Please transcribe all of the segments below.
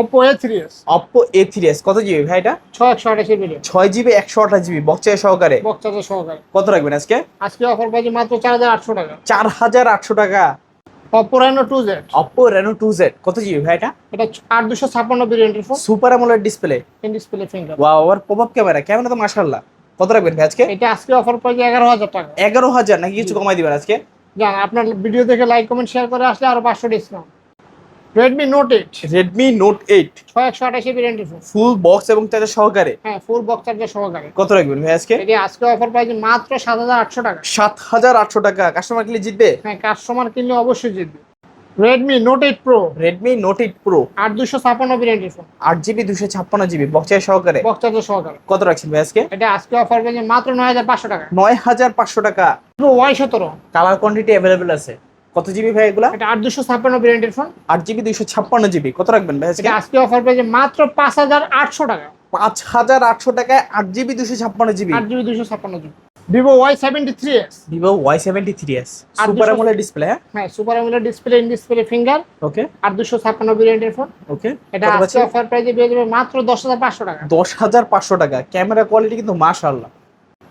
Oppo A three S Oppo A three S কত GB ভাই এটা? ছয় একশো আঠাশি ভিডিও ছয় জিবি একশো আঠাশ জিবি বক্সে সহকারে? বক্সাতে সহকারে। কত রাখবেন আজকে? আজকে অফার পাইছি মাত্র চার হাজার আটশো টাকা। চার হাজার আটশো টাকা। Oppo Reno two Z Oppo Reno two Z কত জিবি ভাই এটা? এটা আট দুশো ভেরিয়েন্টের phone super AMOLED display in display finger wow আবার পপ আপ ক্যামেরা ক্যামেরা তো মাশাআল্লাহ। কত রাখবেন ভাই আজকে? এটা আজকে অফার পাইছি এগারো হাজার টাকা। এগারো হাজার নাকি কিছু কমাই দিবেন আজকে? জান আপনার ভিডিও দেখে লাইক কমেন্ট শেয়ার করে আসলে আরও পাঁচশো discount Redmi Note eight Redmi Note eight ছয় একশো আঠাশি ভেরিয়েন্টের ফোন ফুল বক্স এবং চার্জার সহকারে? হ্যাঁ ফুল বক্স চার্জার সহকারে। কত রাখবেন ভাই আজকে? এটি আজকে অফার পাইছি মাত্র সাত হাজার আটশো টাকা। সাত হাজার আটশো টাকা। কাস্টমার কিনলে জিতবে? হ্যাঁ কাস্টমার কিনলে অবশ্যই জিতবে। Redmi Note eight Pro Redmi Note eight Pro আট দুশো ছাপ্পান্ন ভেরিয়েন্টের ফোন আট জিবি দুশো ছাপ্পান্ন জিবি। বক্সের সহকারে? বক্স চার্জার সহকারে। কত রাখছেন ভাই আজকে? এটা আজকে অফার পাইছি মাত্র নয় হাজার পাঁচশো টাকা। নয় হাজার পাঁচশো টাকা। ওয়াই সতেরো। কালার কোয়ান্টিটি অ্যাভেলেবেল আছে। কত জিবি ভাই এগুলা? এটা আট দুশো ছাপ্পান্ন ভেরিয়েন্টের ফোন আট জিবি দুইশো ছাপ্পান্ন জিবি। কত রাখবেন ভাই আজকে? আজকে অফার পেয়েছে মাত্র পাঁচ হাজার আটশো টাকা। পাঁচ হাজার আটশো টাকায় আট জিবি দুশো ছাপ্পান্ন জিবি। আট জিবি দুশো ছাপ্পান্ন GB. Vivo Y seventy three S Vivo Y seventy three S super AMOLED display হ্যাঁ? হ্যাঁ super AMOLED display in display finger okay আর দুশো ছাপ্পান্ন ভেরিয়েন্টের ফোন ওকে এটা আজকে অফার প্রাইজে পেয়ে যাবে মাত্র দশ হাজার পাঁচশো টাকা। দশ হাজার পাঁচশো টাকা। ক্যামেরা কোয়ালিটি কিন্তু মাশাআল্লাহ।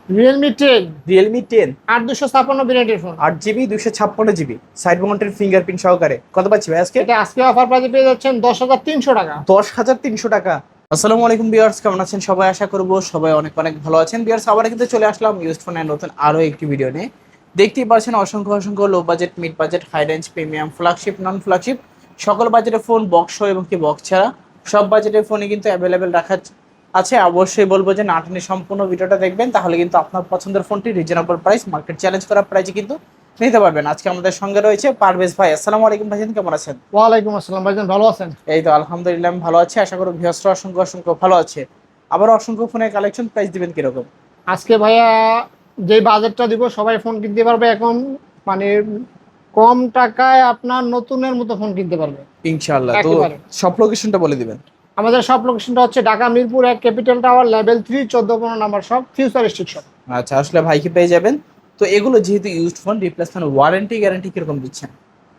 রিয়েলমি টেন রিয়েলমি টেন আট দুশো ছাপ্পান্ন ভেরিয়েন্টের ফোন আট জিবি দুশো ছাপ্পান্ন জিবি। সাইড মাউন্টের ফিঙ্গারপ্রিন্ট সহকারে। কত পাচ্ছি ভাই আজকে? এটা আজকে অফার প্রাইজে পেয়ে যাচ্ছেন দশ হাজার তিনশো টাকা। দশ হাজার তিনশো টাকা। আসসালামু আলাইকুম বিয়ার্স কেমন আছেন সবাই? আশা করব সবাই অনেক অনেক ভালো আছেন। বিয়ার্স আবার কিন্তু চলে আসলাম ইউজ ফোনের নতুন আরও একটি ভিডিও নিয়ে। দেখতেই পাচ্ছেন অসংখ্য অসংখ্য low budget mid budget high range premium flagship non flagship সকল বাজেটের ফোন বক্স এবং কি বক্স ছাড়া। সব বাজেটের ফোনই কিন্তু অ্যাভেলেবেল রাখা আছে অবশ্যই বলব যে নাটনি সম্পূর্ণ ভিডিওটা দেখবেন তাহলে কিন্তু আপনার পছন্দের ফোনটি রিজনেবল প্রাইস মার্কেট চ্যালেঞ্জ করা প্রাইসে কিন্তু নিতে পারবেন। আজকে আমাদের সঙ্গে রয়েছে পারভেজ ভাই আসসালামু আলাইকুম ভাইজান কেমন আছেন? ওয়ালাইকুম আসসালাম ভাইজান ভালো আছেন? এই তো আলহামদুলিল্লাহ আমি ভালো আছি আশা করি ভিউয়ার্সরা অসংখ্য অসংখ্য ভালো আছে। আবার অসংখ্য ফোনের কালেকশন প্রাইস দিবেন কীরকম? আজকে ভাইয়া যে বাজেটটা দিব সবাই ফোন কিনতে পারবে এখন মানে কম টাকায় আপনার নতুনের মতো ফোন কিনতে পারবে। ইনশাআল্লাহ তো। সব লোকেশনটা বলে দিবেন। আমাদের সব লোকেশনটা হচ্ছে ঢাকা মিরপুর এক ক্যাপিটাল টাওয়ার লেভেল থ্রি চোদ্দ পনেরো নাম্বার সব ফিউচার স্টেশন আচ্ছা আসলে ভাইকে পেয়ে যাবেন? তো এগুলো যেহেতু used phone replacement warranty guarantee কীরকম দিচ্ছেন?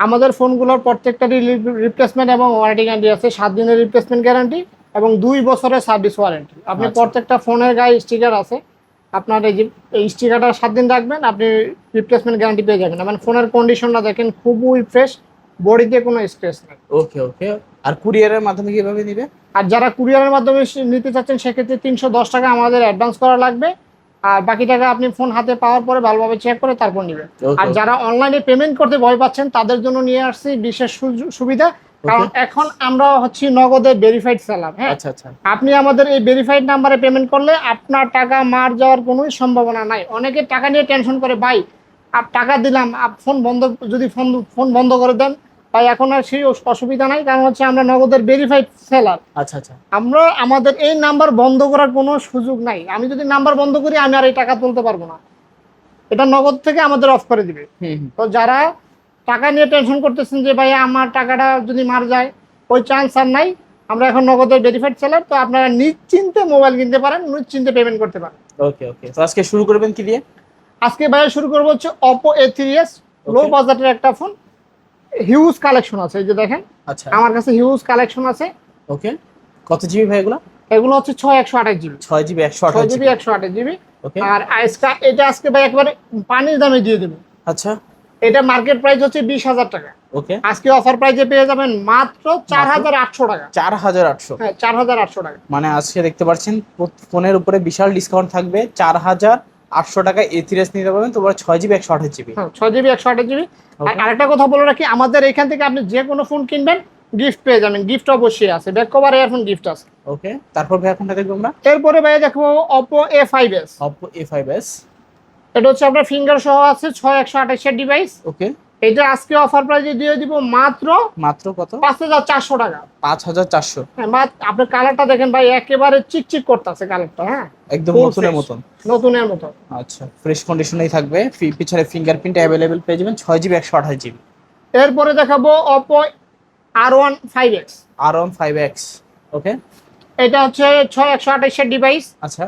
আমাদের ফোনগুলোর প্রত্যেকটারই রিপ্লেসমেন্ট এবং ওয়ারেন্টি গ্যারান্টি আছে সাত দিনের রিপ্লেসমেন্ট গ্যারান্টি এবং দুই বছরের সার্ভিস ওয়ারেন্টি আপনি আচ্ছা। প্রত্যেকটা ফোনের গায়ে স্টিকার আছে আপনার এই যে এই স্টিকারটা সাত দিন রাখবেন আপনি রিপ্লেসমেন্ট গ্যারান্টি পেয়ে যাবেন। মানে ফোনের কন্ডিশনটা দেখেন খুবই ফ্রেশ বডিতে কোনো স্ট্রেস নেই। ওকে ওকে আর কুরিয়ারের মাধ্যমে কীভাবে নিবে? আর যারা কুরিয়ারের মাধ্যমে নিতে চাচ্ছেন সেক্ষেত্রে তিনশো দশ টাকা আমাদের অ্যাডভান্স করা লাগবে। আর বাকি টাকা আপনি ফোন হাতে পাওয়ার পরে ভালোভাবে চেক করে তারপর নেবেন। আর যারা অনলাইনে পেমেন্ট করতে ভয় পাচ্ছেন তাদের জন্য নিয়ে আসছি বিশেষ সুবিধা। কারণ এখন আমরা হচ্ছি নগদে ভেরিফাইড সেলার হ্যাঁ? আচ্ছা আচ্ছা। আপনি আমাদের এই ভেরিফাইড নাম্বারে পেমেন্ট করলে আপনার টাকা মার যাওয়ার কোনো সম্ভাবনা নাই। অনেকে টাকা নিয়ে টেনশন করে ভাই আপ টাকা দিলাম আপ ফোন বন্ধ যদি ফোন ফোন বন্ধ করে দেন ভাই এখন আর সেই অসুবিধা নাই কারণ হচ্ছে আমরা নগদের ভেরিফাইড সেলার আচ্ছা আচ্ছা। আমরা আমাদের এই নাম্বার বন্ধ করার কোনো সুযোগ নাই। আমি যদি নাম্বার বন্ধ করি আমি আর এই টাকা তুলতে পারব না। এটা নগদ থেকে আমাদের অফ করে দিবে। তো যারা টাকা নিয়ে টেনশন করতেছেন যে ভাই আমার টাকাটা যদি মার যায় ওই চান্স আর নাই। আমরা এখন নগদের ভেরিফাইড সেলার তো আপনারা নিশ্চিন্তে মোবাইল কিনতে পারেন নিশ্চিন্তে পেমেন্ট করতে পারেন। ওকে ওকে তো আজকে শুরু করবেন কি দিয়ে? আজকে ভাইয়া শুরু করব হচ্ছে Oppo A three S low. বাজেটের একটা ফোন হিউজ কালেকশন আছে এই যে দেখেন। আচ্ছা। আমার কাছে হিউজ কালেকশন আছে। ওকে। কত জিবি ভাই এগুলো? এগুলো হচ্ছে ছয় একশো আঠাশ জিবি ছয় জিবি একশো আঠাশ জিবি একশো আঠাশ জিবি ওকে। আর আজকে এটা আজকে ভাই একবারে পানির দামে দিয়ে দেবো। আচ্ছা। এটা মার্কেট প্রাইস হচ্ছে বিশ হাজার টাকা। ওকে। আজকে অফার প্রাইসে পেয়ে যাবেন মাত্র চার হাজার আটশো টাকা। চার হাজার আটশো। হ্যাঁ চার হাজার আটশো টাকা। মানে আজকে দেখতে পাচ্ছেন ফোনের উপরে বিশাল ডিসকাউন্ট থাকবে। চার হাজার আটশো টাকা এথিরেস নিতে পারবেন তোমার ছয় জিবি একশো আঠাশ জিবি ছয় জিবি একশো আঠাশ জিবি আর. আরেকটা কথা বলে রাখি আমাদের এখান থেকে আপনি যে কোনো ফোন কিনবেন গিফট পেয়ে যাবেন। গিফট অবশ্যই আছে। ব্যাক কভার এয়ারফোন গিফট আছে। ওকে তারপর ভাই কোনটা দেখব আমরা? এরপরে ভাই দেখব Oppo A five S Oppo A five S এটা হচ্ছে আপনার ফিঙ্গার সহ আছে ছয় একশো আঠাশের ডিভাইস ওকে এটা আজকে অফার প্রাইসে দিয়ে দিব মাত্র মাত্র কত? পাঁচ হাজার চারশো টাকা। পাঁচ হাজার চারশো। হ্যাঁ আপনার কালারটা দেখেন ভাই একেবারে চিকচিক করতেছে কালারটা হ্যাঁ? একদম নতুনের। মতন। নতুনের মতো আচ্ছা ফ্রেশ কন্ডিশনেই থাকবে। পিছনে ফিঙ্গারপ্রিন্ট অ্যাভেলেবেল পেয়ে যাবেন ছয় জিবি একশো আঠাশ জিবি এরপরে দেখাবো Oppo R one five X R one five X okay এটা হচ্ছে ছয় একশো আঠাশের ডিভাইস আচ্ছা।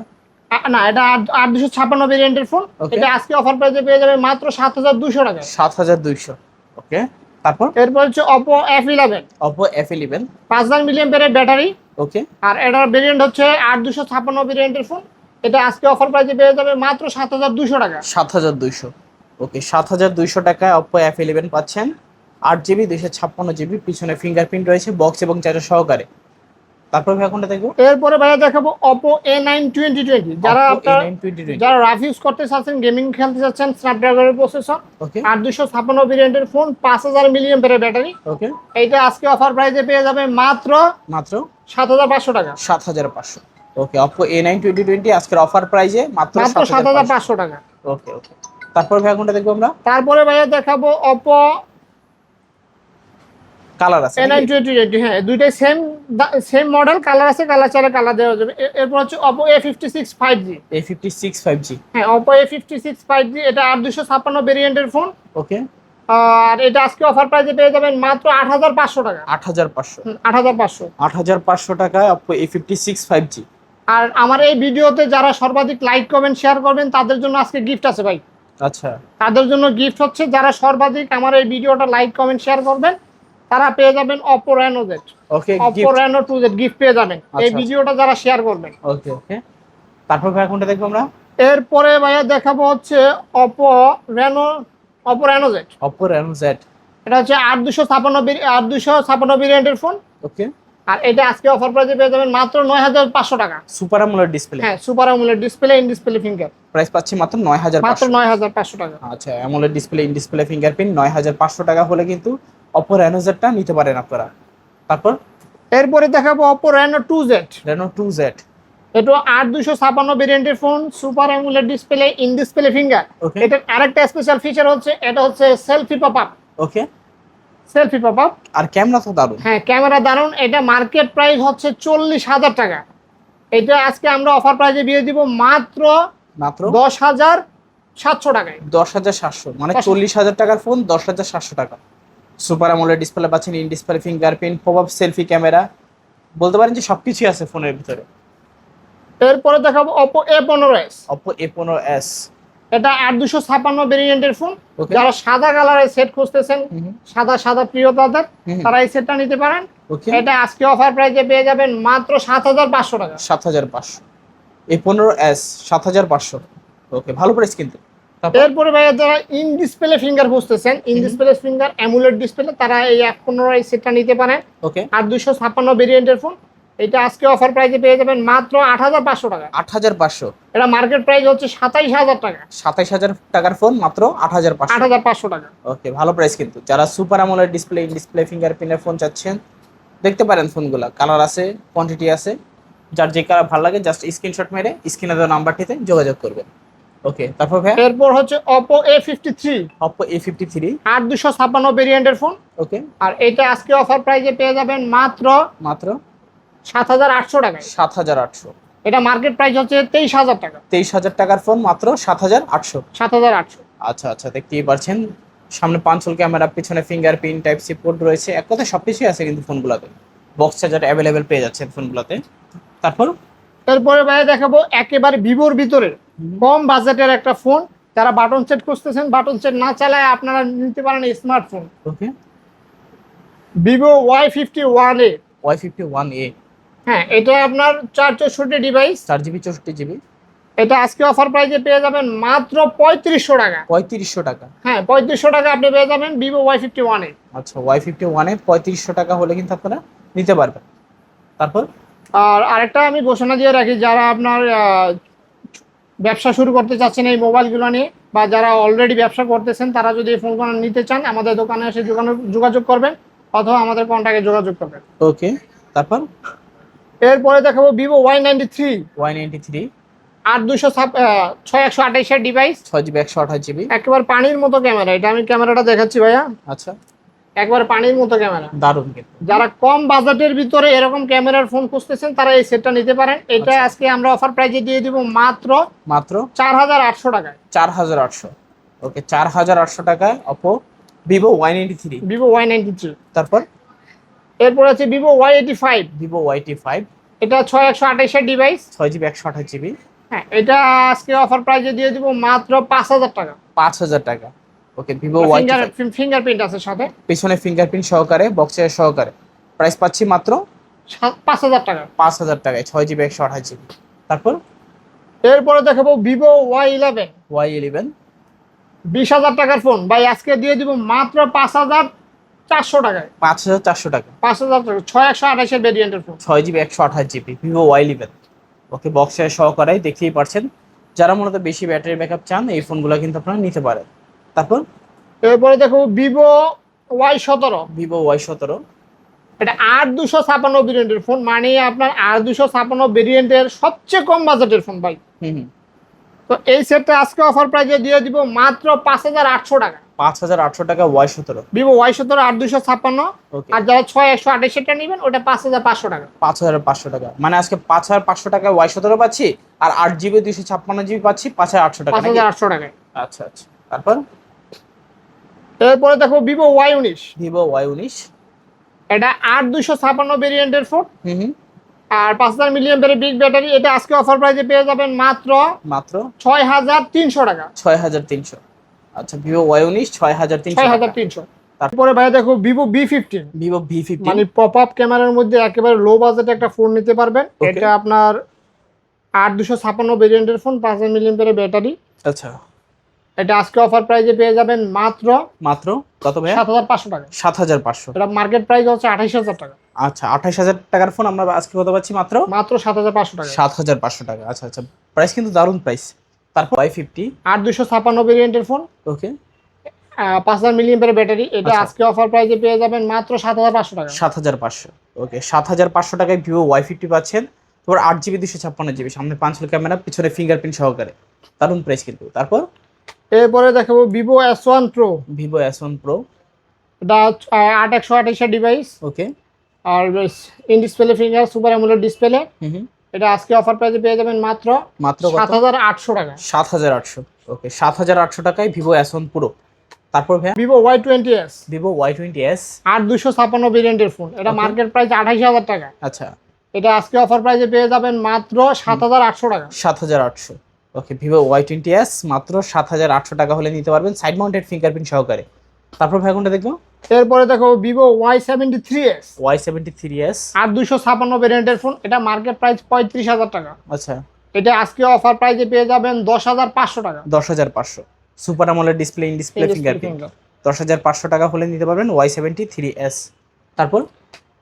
না এটা আট- দুশো ছাপ্পান্ন ভেরিয়েন্টের ফোন. এটা আজকে অফার প্রাইসে পেয়ে যাবে মাত্র সাত হাজার দুশো টাকা। সাত হাজার দুইশো। ওকে তারপর? এরপর হচ্ছে Oppo F eleven Oppo F eleven পাঁচ হাজার মিলিয়ন ব্যাটারি ওকে আর এটার ভেরিয়েন্ট হচ্ছে আট দুশো ছাপ্পান্ন ভেরিয়েন্টের ফোন এটা আজকে অফার প্রাইসে পেয়ে যাবে মাত্র সাত হাজার দুশো টাকা। সাত হাজার দুইশো। ওকে সাত হাজার দুইশো টাকায় অপো এফ ইলেভেন পাচ্ছেন। আট জিবি দুইশো ছাপ্পান্ন জিবি পিছনে ফিঙ্গারপ্রিন্ট রয়েছে বক্স এবং চার্জার সহকারে। তারপর ভাই কোনটা দেখব? এরপরে ভাইয়া দেখাবো অপো যারা আপনার যারা রাফ ইউজ করতে চাচ্ছেন গেমিং খেলতে চাচ্ছেন স্ন্যাপড্রাগনের প্রসেসর ভেরিয়েন্টের ফোন পাঁচ হাজার মিলিয়ন ব্যাটারি ওকে এইটা আজকে অফার প্রাইসে পেয়ে যাবে মাত্র মাত্র? সাত হাজার পাঁচশো টাকা। সাত হাজার পাঁচশো। Okay Oppo A nine twenty twenty আজকের অফার প্রাইজে মাত্র মাত্র সাত হাজার পাঁচশো। টাকা। ওকে ওকে তারপর ভাই কোনটা দেখব আমরা? তারপরে ভাইয়া দেখাবো অপো কালার আছে হ্যাঁ দুইটাই সেম সেম মডেল কালার আছে কালার চাইলে কালার দেওয়া যাবে। এরপর হচ্ছে Oppo A fifty six five G A fifty six five G হ্যাঁ Oppo A fifty six five G এটা আট দুশো ছাপ্পান্ন ভেরিয়েন্টের ফোন ওকে আর এটা আজকে অফার প্রাইসে পেয়ে যাবেন মাত্র আট হাজার পাঁচশো টাকা। আট হাজার পাঁচশো। আট হাজার পাঁচশো। আট হাজার পাঁচশো টাকায় Oppo A fifty six five G আর আমার এই ভিডিওতে যারা সর্বাধিক লাইক কমেন্ট শেয়ার করবেন তাদের জন্য আজকে গিফট আছে ভাই। আচ্ছা। তাদের জন্য গিফট হচ্ছে যারা সর্বাধিক আমার এই ভিডিওটা লাইক কমেন্ট শেয়ার করবেন তারা পেয়ে যাবেন Oppo Reno Z okay Oppo Reno two Z gift পেয়ে যাবেন। এই আচ্ছা। ভিডিওটা যারা শেয়ার করবেন। ওকে ওকে তারপর ভাই কোনটা দেখব আমরা? এরপরে ভাইয়া দেখাবো হচ্ছে Oppo Reno Oppo Reno Z Oppo Reno Z এটা হচ্ছে আট দুশো ছাপান্ন আট দুশো ভেরিয়েন্টের ফোন ওকে আর এটা আজকে অফার প্রাইসে পেয়ে যাবেন মাত্র নয় হাজার পাঁচশো টাকা। সুপার আমোলেড ডিসপ্লে হ্যাঁ super AMOLED display in display finger price পাচ্ছি মাত্র নয় হাজার মাত্র নয় হাজার পাঁচশো টাকা। আচ্ছা AMOLED display in display fingerprint নয় হাজার পাঁচশো টাকা হলে কিন্তু অপো রেনো জেডটা নিতে পারেন আপনারা। তারপর? এরপরে দেখাবো Oppo Reno two Z Reno two Z এটা আট দুশো ছাপান্ন ভেরিয়েন্টের phone super AMOLED display in display finger এটার আরেকটা স্পেশাল ফিচার হচ্ছে এটা হচ্ছে selfie pop up okay selfie pop up আর ক্যামেরা তো দারুণ। হ্যাঁ ক্যামেরা দারুণ এটা মার্কেট প্রাইস হচ্ছে চল্লিশ হাজার টাকা। এটা আজকে আমরা অফার প্রাইসে দিয়ে দিব মাত্র মাত্র? দশ হাজার সাতশো টাকায়। দশ হাজার সাতশো। মানে চল্লিশ হাজার টাকার ফোন দশ হাজার সাতশো টাকা। সুপার আমোলেড ডিসপ্লে পাচ্ছেন in display fingerprint pop up selfie camera বলতে পারেন যে সবকিছুই আছে ফোনের ভিতরে। এরপরে দেখাবো অপো এ পনেরো এস অপো এ পনেরো এস এটা আট দুশো ছাপান্ন ভেরিয়েন্টের ফোন যারা সাদা কালারের সেট খুঁজতেছেন সাদা সাদা প্রিয় তাদের তারা এই সেটটা নিতে পারেন। এটা আজকে অফার প্রাইসে পেয়ে যাবেন মাত্র সাত হাজার পাঁচশো টাকা। সাত হাজার পাঁচশো। এ পনেরো এস সাত হাজার পাঁচশো। ওকে ভালো প্রাইস কিন্তু। এরপরে ভাইয়া যারা ইন ডিসপ্লে ফিঙ্গার খুঁজতেছেন in display finger AMOLED display তারা এই এক পনেরো এই সেটটা নিতে পারেন। ওকে। আর দুশো ছাপ্পান্ন ভেরিয়েন্টের ফোন এটা আজকে অফার প্রাইসে পেয়ে যাবেন মাত্র আট হাজার পাঁচশো টাকা। আট হাজার পাঁচশো। এটা মার্কেট প্রাইস হচ্ছে সাতাইশ হাজার টাকা। সাতাইশ হাজার টাকার ফোন মাত্র আট হাজার আট হাজার পাঁচশো টাকা। ওকে ভালো প্রাইস কিন্তু। যারা super AMOLED display display finger ফিঙ্গারপ্রিন্টের phone চাচ্ছেন দেখতে পারেন ফোনগুলো কালার আছে কোয়ান্টিটি আছে। যার যে কালার ভালো লাগে জাস্ট স্ক্রিনশট মেরে স্ক্রিনে দেওয়া নাম্বারটিতে যোগাযোগ করবেন। ওকে তারপর ভাই এরপর হচ্ছে ফিফটি থ্রি আট দুশো ছাপ্পান্ন ভেরিয়েন্টের ফোন ওকে। আর এটা আজকে অফার প্রাইসে পেয়ে যাবেন মাত্র মাত্র? সাত হাজার আটশো টাকায়। সাত হাজার আটশো। এটা মার্কেট প্রাইস হচ্ছে তেইশ হাজার টাকা। তেইশ হাজার টাকার ফোন মাত্র সাত হাজার আটশো। সাত হাজার আটশো। আচ্ছা আচ্ছা দেখতেই পারছেন। সামনে পাঁচল ক্যামেরা পিছনে ফিঙ্গারপ্রিন্ট টাইপ সি পোর্ট রয়েছে। এক কথায় সব কিছুই আছে কিন্তু ফোনগুলোতে বক্স চার্জার অ্যাভেলেবেল পেয়ে যাচ্ছেন ফোনগুলোতে তারপর? এরপরে ভাই দেখাবো একেবারে ভিভোর ভিতরে কম বাজেটের একটা ফোন। যারা বাটন সেট খুঁজতেছেন বাটন সেট না চালায় আপনারা নিতে পারেন smartphone okay Vivo Y fifty one A Y fifty one A হ্যাঁ এটা আপনার চার চৌষট্টি ডিভাইস চার জিবি চৌষট্টি জিবি। এটা আজকে অফার প্রাইসে পেয়ে যাবেন মাত্র পঁয়ত্রিশশো টাকা। পঁয়ত্রিশশো টাকা। হ্যাঁ পঁয়ত্রিশশো টাকা আপনি পেয়ে যাবেন Vivo Y fifty one A আচ্ছা ওয়াই ফিফটি ওয়ানে পঁয়ত্রিশশো টাকা হলে কিন্তু আপনারা নিতে পারবেন। তারপর? আর আরেকটা আমি ঘোষণা দিয়ে রাখি যারা আপনার ব্যবসা শুরু করতে চাচ্ছেন এই মোবাইলগুলো নিয়ে বা যারা অলরেডি ব্যবসা করতেছেন তারা যদি এই ফোনগুলো নিতে চান আমাদের দোকানে এসে যোগাযোগ করবেন অথবা আমাদের কন্ট্যাক্টে যোগাযোগ করবেন। ওকে তারপর? এরপরে দেখাবো Vivo Y ninety three Y ninety three আট দুশো ছয় একশো আঠাইশের ডিভাইস ছয় জিবি একশো আঠাশ জিবি। একেবারে পানির মতো ক্যামেরা এটা আমি ক্যামেরাটা দেখাচ্ছি ভাইয়া। আচ্ছা। একবার পানির মতো ক্যামেরা। দারুণ যারা কম বাজেটের ভিতরে এরকম ক্যামেরার ফোন খুঁজতেছেন তারা এই সেটটা নিতে পারেন। এটা আচ্ছা। আজকে আমরা অফার প্রাইজে দিয়ে দিব মাত্র মাত্র? চার হাজার আটশো টাকায়। চার হাজার আটশো। ওকে চার হাজার আটশো টাকায় Oppo Vivo Y ninety three Vivo Y ninety three তারপর? এরপর আছে Vivo Y eighty five Vivo Y eighty five এটা ছয় একশো আঠাইশের ডিভাইস ছয় জিবি একশো আঠাশ জিবি। হ্যাঁ এটা আজকে অফার প্রাইজে দিয়ে দিব মাত্র পাঁচ হাজার টাকা। পাঁচ হাজার টাকা। Okay Vivo Y finger fingerprint আছে সাথে। পিছনে ফিঙ্গারপ্রিন্ট সহকারে বক্সের সহকারে। প্রাইস পাচ্ছি মাত্র পাঁচ হাজার টাকা। পাঁচ হাজার টাকায় ছয় জিবি একশো আঠাশ জিবি তারপর? এরপরে দেখাবো Vivo Y eleven Y eleven বিশ হাজার টাকার ফোন ভাই আজকে দিয়ে দিব মাত্র পাঁচ হাজার চারশো টাকায়। পাঁচ হাজার চারশো টাকা। পাঁচ হাজার টাকা ছয় একশো আঠাশের ভেরিয়েন্টের ফোন ছয় জিবি একশো আঠাশ GB Vivo Y eleven okay বক্সের সহকারে দেখতেই পারছেন। যারা মূলত বেশি ব্যাটারি ব্যাকআপ চান এই ফোনগুলো কিন্তু আপনারা নিতে পারেন। তারপর? এরপরে দেখো ভিভো ওয়াই সতেরো। ভিভো ওয়াই সতেরো। এটা আট দুশো ছাপান্ন ভেরিয়েন্টের ফোন মানে আপনার আট দুশো ছাপান্ন ভেরিয়েন্টের সবচেয়ে কম বাজেটের ফোন ভাই। তো এই সেটটা আজকে অফার প্রাইজে দিয়ে দিব মাত্র পাঁচ হাজার আটশো টাকা। পাঁচ হাজার আটশো টাকা ওয়াই সতেরো। ভিভো ওয়াই সতেরো আট দুশো ছাপ্পান্ন। আর যারা ছয় একশো আঠাশটা নেবেন ওটা পাঁচ হাজার পাঁচশো টাকা। পাঁচ হাজার পাঁচশো টাকা। মানে আজকে পাঁচ হাজার পাঁচশো টাকা ওয়াই সতেরো পাচ্ছি আর আট জিবি দুইশো ছাপ্পান্ন জিবি পাচ্ছি পাঁচ হাজার আটশো টাকা পাঁচ হাজার আটশো টাকায় আচ্ছা আচ্ছা। তারপর? এরপরে দেখো ভিভো ওয়াই উনিশ। ভিভো ওয়াই উনিশ। এটা আট দুশো ছাপান্ন ভেরিয়েন্টের ফোন আর পাঁচ হাজার মিলিয়ন ধরে বিগ ব্যাটারি এটা আজকে অফার প্রাইজে পেয়ে যাবেন মাত্র মাত্র? ছয় হাজার তিনশো টাকা। ছয় হাজার তিনশো। আচ্ছা ভিভো ওয়াই উনিশ ছয় হাজার তিনশো ছয় হাজার তিনশো। তারপরে ভাই দেখো Vivo V fifteen Vivo V fifty মানে পপ আপ ক্যামেরার মধ্যে একেবারে লো বাজেটে একটা ফোন নিতে পারবেন। এটা আপনার আট দুশো ছাপান্ন ভেরিয়েন্টের ফোন পাঁচ হাজার মিলিয়ন ধরে ব্যাটারি আচ্ছা। এটা আজকে অফার প্রাইজে পেয়ে যাবেন মাত্র মাত্র? কত ভাইয়া? সাত হাজার পাঁচশো টাকা। সাত হাজার পাঁচশো। এটা মার্কেট প্রাইস হচ্ছে আঠাইশ হাজার টাকা। আচ্ছা আঠাশ হাজার টাকার ফোন আমরা আজকে কত পাচ্ছি মাত্র? মাত্র সাত হাজার পাঁচশো টাকা। সাত হাজার পাঁচশো টাকা। আচ্ছা আচ্ছা। প্রাইস কিন্তু দারুণ প্রাইস তারপর ওয়াই ফিফটি আট দুশো ছাপান্ন ভেরিয়েন্টের ফোন ওকে পাঁচ হাজার মিলিয়ন ব্যাটারি এটা আচ্ছা। আজকে অফার প্রাইজে পেয়ে যাবেন মাত্র সাত হাজার পাঁচশো টাকা। সাত হাজার পাঁচশো। ওকে সাত হাজার পাঁচশো টাকায় ভিভো ওয়াই ফিফটি পাচ্ছেন। তারপর আট জিবি দুশো ছাপ্পান্ন জিবি সামনে পাঁচশো ক্যামেরা পিছনে ফিঙ্গারপ্রিন্ট সহকারে। দারুণ প্রাইস কিন্তু। তারপর? এরপরে দেখাবো Vivo S one Pro Vivo S one Pro এটা আট একশো আঠাশের device okay. R in display finger super AMOLED display এটা আজকে অফার প্রাইজে পেয়ে যাবেন মাত্র মাত্র সাত হাজার আটশো টাকা। সাত হাজার আটশো। ওকে সাত হাজার আটশো টাকায় ভিভো এস ওয়ান প্রো তারপর ভাইয়া? Vivo Y twenty S Vivo Y twenty S আট দুশো ছাপান্ন ভেরিয়েন্টের ফোন এটা মার্কেট প্রাইস আঠাশ হাজার টাকা। আচ্ছা। এটা আজকে অফার প্রাইজে পেয়ে যাবেন মাত্র সাত হাজার আটশো টাকা। সাত হাজার আটশো। Okay Vivo Y twenty S মাত্র সাত হাজার আটশো টাকা হলে নিতে পারবেন সাইড মাউন্টেড ফিঙ্গারপ্রিন্ট সহকারে। তারপর ভাই কোনটা দেখব? এরপরে দেখো Vivo Y seventy three S Y seventy three S আট দুশো ছাপান্ন ভেরিয়েন্টের ফোন এটা মার্কেট প্রাইস পঁয়ত্রিশ হাজার টাকা। আচ্ছা। এটা আজকে অফার প্রাইসে পেয়ে যাবেন দশ হাজার পাঁচশো টাকা। দশ হাজার পাঁচশো। Super AMOLED display in display fingerprint দশ হাজার পাঁচশো টাকা হলে নিতে পারবেন ওয়াই সেভেন্টি থ্রি এস তারপর?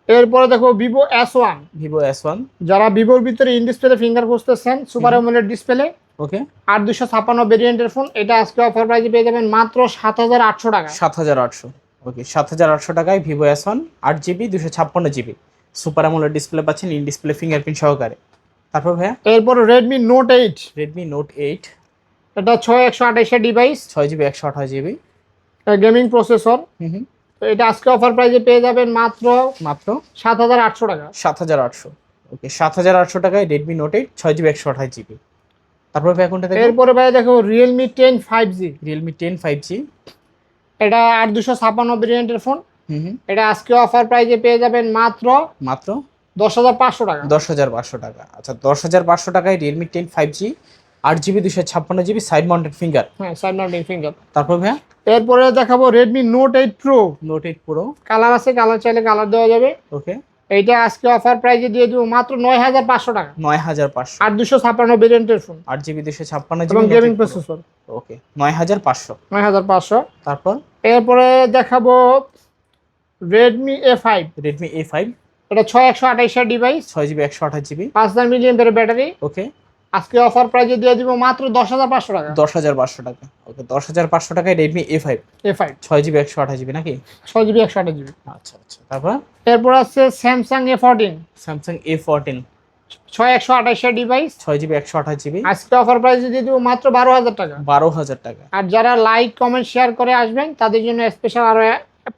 এরপরে দেখো Vivo S one Vivo S one যারা ভিভোর ভিতরে ইন ডিসপ্লে ফিঙ্গার খুঁজতেছেন সুপার অ্যামোলেড ডিসপ্লে ওকে? আট দুশো ছাপান্ন ভেরিয়েন্টের ফোন এটা আজকে অফার প্রাইজে পেয়ে যাবেন মাত্র সাত হাজার আটশো টাকা। সাত হাজার আটশো। ওকে সাত হাজার আটশো টাকায় ভিভো এস ওয়ান আট জিবি দুশো ছাপ্পান্ন জিবি সুপার আমলের ডিসপ্লে পাচ্ছেন ইন ডিসপ্লে ফিঙ্গারপ্রিন্ট সহকারে। তারপর ভাইয়া? এরপর Redmi Note eight Redmi Note eight এটা ছয় একশো আঠাশের ডিভাইস ছয় জিবি একশো আঠাশ জিবি গেমিং প্রসেসর হুম তো এটা আজকে অফার প্রাইজে পেয়ে যাবেন মাত্র মাত্র? সাত হাজার আটশো টাকা। সাত হাজার আটশো। ওকে সাত হাজার আটশো টাকায় রেডমি নোট এইট ছয় জিবি একশো আঠাশ জিবি তারপর ভাই কোনটা দেখব? এরপরে ভাই দেখো five G Realme ten five G এটা আট দুশো ছাপান্ন ভেরিয়েন্টের ফোন এটা আজকে অফার প্রাইজে পেয়ে যাবেন মাত্র মাত্র? দশ হাজার পাঁচশো টাকা। দশ হাজার পাঁচশো টাকা। আচ্ছা দশ হাজার পাঁচশো টাকায় রিয়েলমি টেন ফাইভ জি আট জিবি দুশো ছাপ্পান্ন জিবি সাইড মাউন্টেড ফিঙ্গার হ্যাঁ সাইড মাউন্টিং ফিঙ্গার তারপর ভাইয়া? এরপরে দেখাবো Redmi Note eight Pro Note eight পুরো কালার আছে কালার চাইলে কালার দেওয়া যাবে। ওকে এইটা আজকে অফার প্রাইজে দিয়ে দিব মাত্র নয় হাজার পাঁচশো টাকা। নয় হাজার পাঁচশো। আর দুশো ছাপান্ন ভেরিয়েন্টের ফোন আট জিবি দুশো ছাপ্পান্ন এবং জিবি গেমিং প্রসেসর ওকে নয় হাজার পাঁচশো। নয় হাজার পাঁচশো। তারপর? এরপরে দেখাবো Redmi A five Redmi A five এটা ছয় একশো আঠাইশের ডিভাইস ছয় জিবি একশো আঠাশ জিবি। পাঁচ হাজার মিলিয়ন ব্যাটারি ওকে। আজকে অফার প্রাইজে দিয়ে দিব মাত্র দশ হাজার পাঁচশো টাকা। দশ হাজার পাঁচশো টাকা। ওকে দশ হাজার পাঁচশো টাকায় Redmi A five A five ছয় জিবি একশো আঠাশ জিবি নাকি? ছয় জিবি একশো আঠাশ জিবি। আচ্ছা আচ্ছা তারপর? এরপর আছে Samsung A fourteen Samsung A fourteen ছয় একশো আঠাইশের ডিভাইস ছয় জিবি একশো আঠাশ জিবি। আজকে অফার প্রাইসে দিয়ে দিব মাত্র বারো হাজার টাকা। বারো হাজার টাকা। আর যারা লাইক কমেন্ট শেয়ার করে আসবেন তাদের জন্য স্পেশাল আরও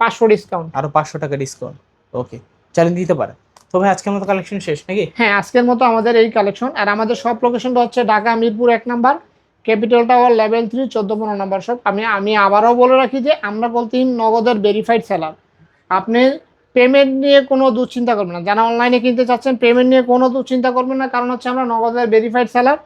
পাঁচশো ডিসকাউন্ট আরও পাঁচশো টাকা ডিসকাউন্ট ওকে চ্যালেঞ্জ দিতে পারে। তো ভাই আজকের মতো কালেকশন শেষ নাকি? হ্যাঁ আজকের মতো আমাদের এই কালেকশন আর আমাদের সব লোকেশনটা হচ্ছে ঢাকা মিরপুর এক number capital tower level three চোদ্দ পনেরো নাম্বার সব আমি আমি আবারও বলে রাখি যে আমরা বলতে নগদের ভেরিফাইড সেলার আপনি পেমেন্ট নিয়ে কোনো দুশ্চিন্তা করবেন না। যারা অনলাইনে কিনতে চাচ্ছেন পেমেন্ট নিয়ে কোনো দুশ্চিন্তা করবেন না। কারণ হচ্ছে আমরা নগদের ভেরিফাইড সেলার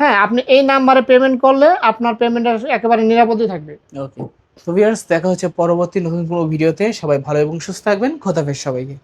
হ্যাঁ আপনি এই নাম্বারে পেমেন্ট করলে আপনার পেমেন্ট একেবারে নিরাপদই থাকবে। ওকে তো ভিউয়ার্স দেখা হচ্ছে পরবর্তী নতুন কোনো ভিডিওতে সবাই ভালো এবং সুস্থ থাকবেন। খোদাফেজ সবাইকে।